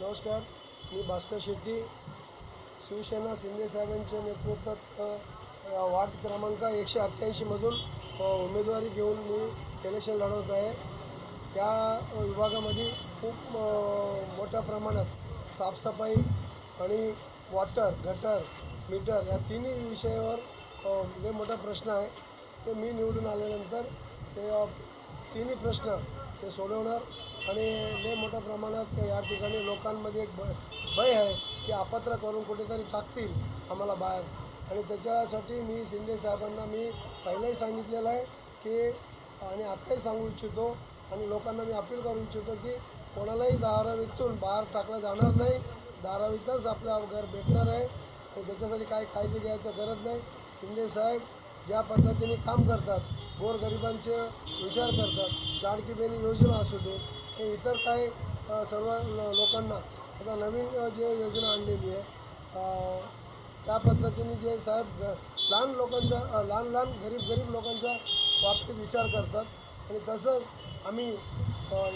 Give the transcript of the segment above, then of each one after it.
नमस्कार मी भास्कर शेट्टी. शिवसेना शिंदेसाहेबांच्या नेतृत्वात वार्ड क्रमांक एकशे अठ्ठ्याऐंशीमधून उमेदवारी घेऊन मी इलेक्शन लढवत आहे. या विभागामध्ये खूप मोठ्या प्रमाणात साफसफाई आणि वॉटर गटर मीटर या तिन्ही विषयावर जे लय मोठा प्रश्न आहे. ते मी निवडून आल्यानंतर ते तिन्ही प्रश्न ते सोडवणार आणि लय मोठ्या प्रमाणात या ठिकाणी लोकांमध्ये एक ब भय आहे की अपात्र करून कुठेतरी टाकतील आम्हाला बाहेर. आणि त्याच्यासाठी मी शिंदे साहेबांना मी पहिलंही सांगितलेलं आहे की आणि आत्ताही सांगू इच्छितो आणि लोकांना मी अपील करू इच्छितो की कोणालाही धारावीतून बाहेर टाकलं जाणार नाही. धारावीतच आपल्या घर भेटणार आहे. आणि त्याच्यासाठी काय काळजी घ्यायचं गरज नाही. शिंदे साहेब ज्या पद्धतीने काम करतात गोरगरिबांचे विचार करतात लाडकी बहिणी योजना असू दे हे इतर काही सर्व लोकांना आता नवीन जे योजना आणलेली आहे त्या पद्धतीने जे साहेब लहान लोकांचा लहान लहान गरीब गरीब लोकांचा बाबतीत विचार करतात. आणि तसंच आम्ही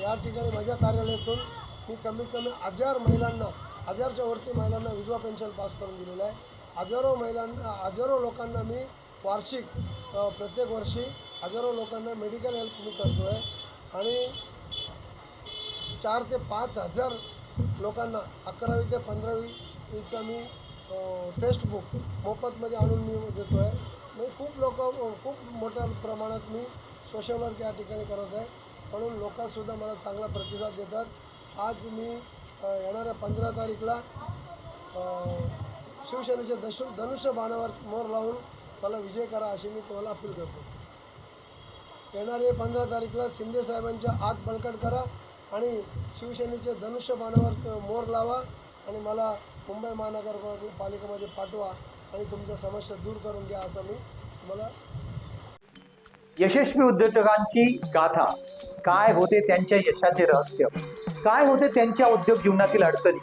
या ठिकाणी माझ्या कार्यालयातून मी कमीत कमी हजार महिलांना हजारच्या वरती महिलांना विधवा पेन्शन पास करून दिलेलं आहे. हजारो महिलांना हजारो लोकांना मी वार्षिक प्रत्येक वर्षी हजारो लोकांना मेडिकल हेल्प मी करतो आहे आणि चार ते पाच हजार लोकांना अकरावी ते पंधरावीचा मी टेस्ट बुक मोफतमध्ये आणून मी देतो आहे म्हणजे मी खूप लोक खूप मोठ्या प्रमाणात मी सोशल वर्क या ठिकाणी करत आहे. म्हणून लोकसुद्धा मला चांगला प्रतिसाद देतात. आज मी येणाऱ्या पंधरा तारीखला शिवसेनेचे शिवसेनेच्या दशु धनुष्य बाणावर मोर लावून मला विजय करा अशी मी तुम्हाला अपील करतो. येणारे पंधरा तारीखला शिंदे साहेबांच्या हात बळकट करा आणि शिवसेनेचे धनुष्य बाणावर मोर लावा आणि मला मुंबई महानगरपालिकेमध्ये पाठवा आणि तुमच्या समस्या दूर करून घ्या असं मी तुम्हाला यशस्वी उद्योजकांची गाथा. काय होते त्यांच्या यशाचे रहस्य? काय होते त्यांच्या उद्योग जीवनातील अडचणी?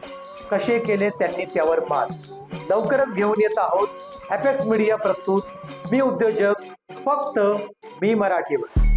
कसे केले त्यांनी त्यावर मात लवकरच घेऊन येत आहोत. हॅपेक्स मीडिया प्रस्तुत. मी उद्योजक. फक्त मी मराठीवर.